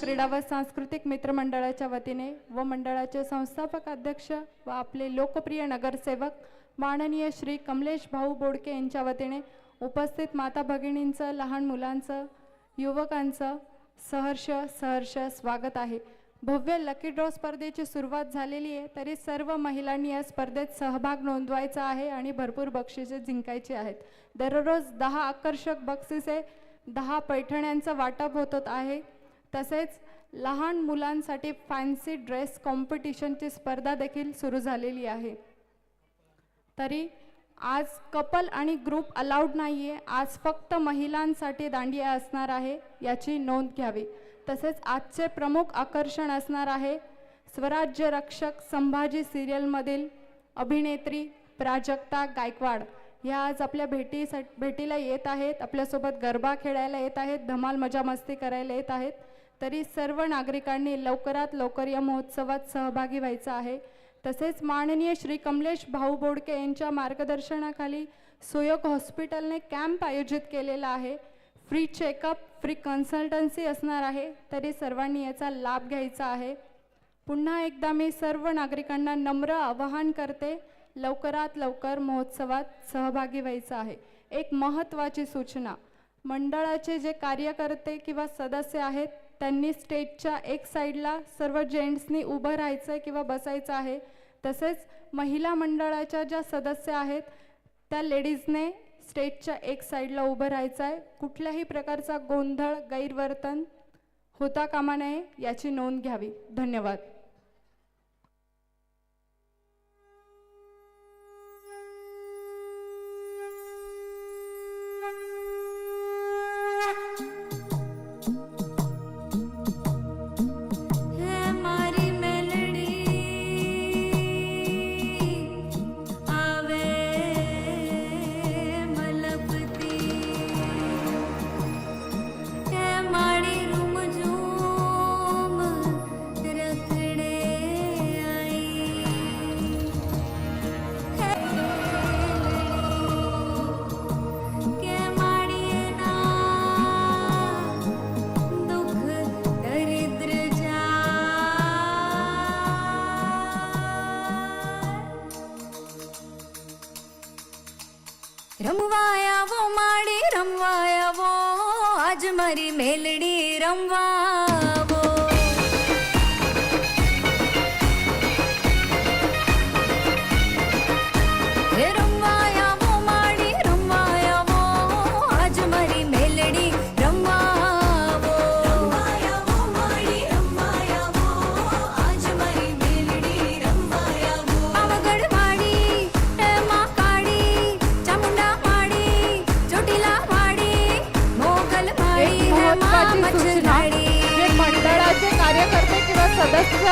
क्रीडा व सांस्कृतिक मित्रमंडळाच्या वतीने व मंडळाचे संस्थापक अध्यक्ष व आपले लोकप्रिय नगरसेवक माननीय श्री कमलेश भाऊ बोडके यांच्या वतीने उपस्थित माता भगिनींचं लहान मुलांचं युवकांचं सहर्ष सहर्ष स्वागत आहे. भव्य लकी ड्रॉ स्पर्धेची सुरुवात झालेली आहे तरी सर्व महिलांनी या स्पर्धेत सहभाग नोंदवायचा आहे आणि भरपूर बक्षिसे जिंकायची आहेत. दररोज दहा आकर्षक बक्षिसे दहा पैठण्यांचं वाटप होत आहे. तसेच लहान मुलांसाठी फॅन्सी ड्रेस कॉम्पिटिशनची स्पर्धा देखील सुरू झालेली आहे. तरी आज कपल आणि ग्रुप अलाउड नाही आहे आज फक्त महिलांसाठी दांडिया असणार आहे याची नोंद घ्यावी. तसेच आजचे प्रमुख आकर्षण असणार आहे स्वराज्य रक्षक संभाजी सिरियलमधील अभिनेत्री प्राजक्ता गायकवाड. ह्या आज आपल्या भेटीसा भेटीला येत आहेत आपल्यासोबत गरबा खेळायला येत आहेत धमाल मजा मस्ती करायला येत आहेत. तरी सर्व नागरिकांनी लवकरात लवकर या महोत्सवात सहभागी व्हायचं आहे. तसेच माननीय श्री कमलेश भाऊ बोडके यांच्या मार्गदर्शनाखाली सुयोग हॉस्पिटलने कॅम्प आयोजित केलेला आहे. फ्री चेकअप फ्री कन्सल्टन्सी असणार आहे तरी सर्वांनी याचा लाभ घ्यायचा आहे. पुन्हा एकदा मी सर्व नागरिकांना नम्र आवाहन करते लवकरात लवकर महोत्सवात सहभागी व्हायचं आहे. एक महत्त्वाची सूचना मंडळाचे जे कार्यकर्ते किंवा सदस्य आहेत त्यांनी स्टेजच्या एक साईडला सर्व जेंट्सनी उभं राहायचं आहे किंवा बसायचं आहे. तसेच महिला मंडळाच्या ज्या सदस्य आहेत त्या लेडीजने स्टेजच्या एक साईडला उभं राहायचं आहे कुठल्याही प्रकारचा गोंधळ गैरवर्तन होता कामा नये याची नोंद घ्यावी. धन्यवाद. રમવાયા વો માડી રમવાયા વો આજ મારી મેલડી રમવાવો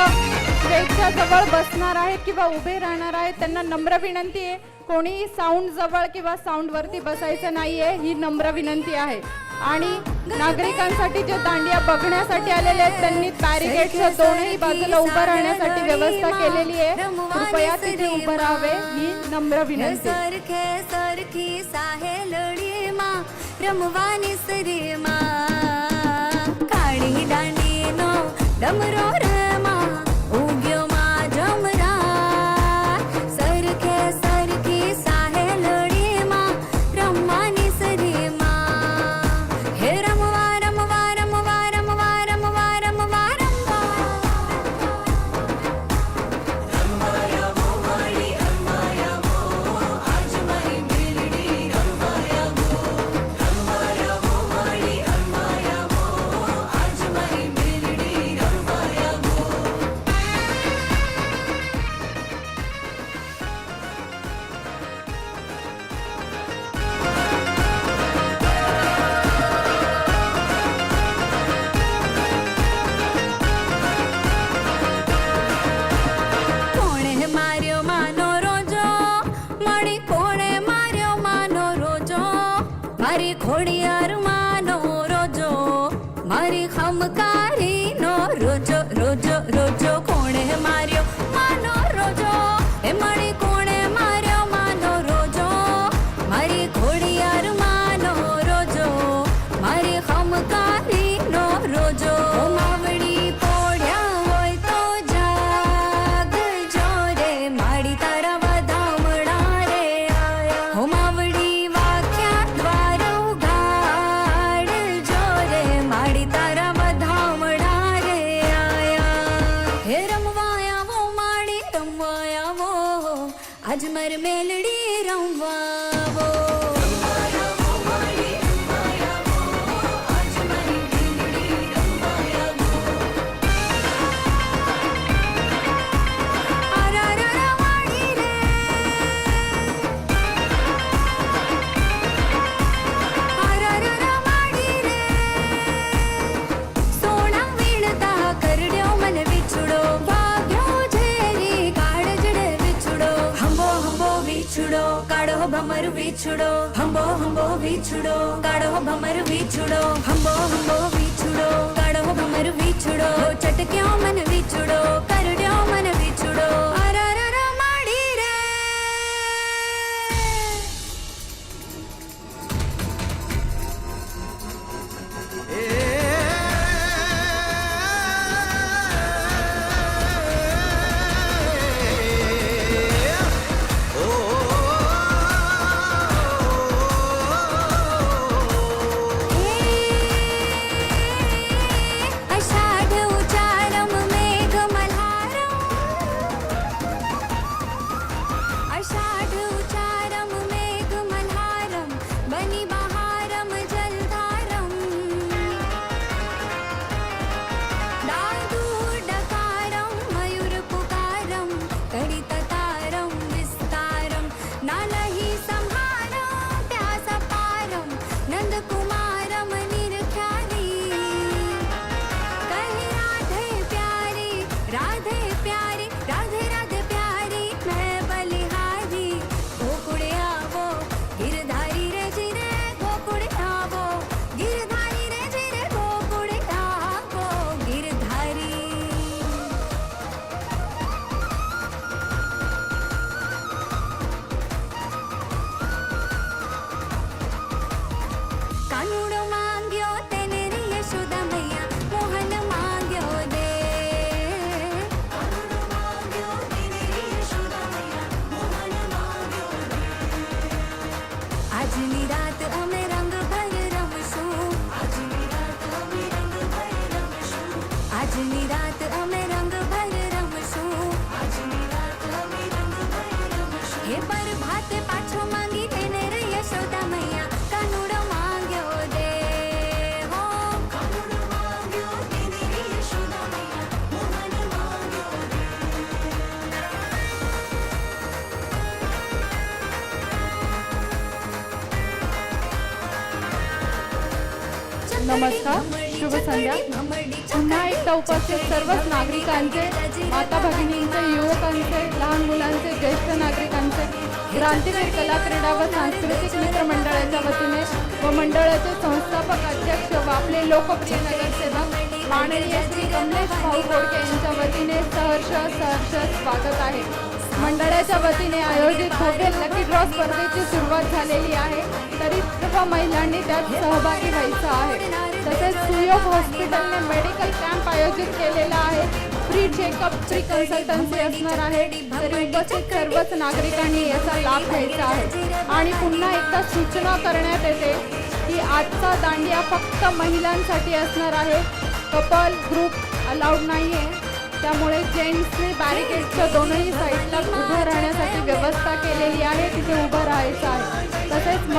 स्टेजच्या जवळ बसणार आहेत किंवा उभे राहणार आहेत त्यांना नम्र विनंती आहे. कोणीही साऊंड जवळ किंवा साऊंड वरती बसायचं नाहीये ही नम्र विनंती आहे. आणि नागरिकांसाठी जे दांडिया बघण्यासाठी आलेले आहेत त्यांनी बॅरिकेडच्या दोनही बाजूला उभं राहण्यासाठी व्यवस्था केलेली आहे. कृपया तिथे उभं राहावे ही नम्र विनंती. रमवानी सरी मा અજમર મેલડી રમવાવો భమరు వీచుడో. హంబో హంబో వీచుడో. కడవ భమరు వీచుడో. హంబో హంబో వీచుడో. కడవ భమరు వీచుడో. చటక్యో మన వీచుడో. આજની રાત અમે રંગ ભર રમશું આજની રાત અમે રંગ ભર રમશું હે પર ભાતે પાછો માંગી તેને રે યશોદા મૈયા કાનુડો માંગ્યો દે હો કાનુડો માંગ્યો તેને રે યશોદા મૈયા મોહન માંગ્યો દે નમસ્કાર શુભ સંધ્યા पुन्हा एकदा उपस्थित सर्वच नागरिकांचे माता भगिनींचे युवकांचे लहान मुलांचे ज्येष्ठ नागरिकांचे क्रांतीवीर कला क्रीडा व सांस्कृतिक मित्र मंडळाच्या वतीने व मंडळाचे संस्थापक अध्यक्ष व आपले लोकप्रिय नगरसेवक माननीय श्री कमलेश भाऊ गोडके यांच्या वतीने सहर्ष सहर्ष स्वागत आहे. मंडळाच्या वतीने आयोजित होटेल लकी ड्रॉ स्पर्धेची सुरुवात झालेली आहे. तरी सर्व महिलांनी त्यात सहभागी व्हायचं आहे. तसेच सुयोग हॉस्पिटलने मेडिकल कॅम्प आयोजित केलेला आहे. फ्री चेकअप फ्री कन्सल्टन्सी असणार आहे. तरी उपस्थित सर्वच नागरिकांनी याचा लाभ घ्यायचा आहे. आणि पुन्हा एकदा सूचना करण्यात येते की आजचा दांडिया फक्त महिलांसाठी असणार आहे. कपल ग्रुप अलाउड नाही आहे त्यामुळे जेंट्सने बॅरिकेडच्या दोनही साईडला उभं राहण्यासाठी व्यवस्था केलेली आहे. तिथे उभं राहायचं आहे. तसेच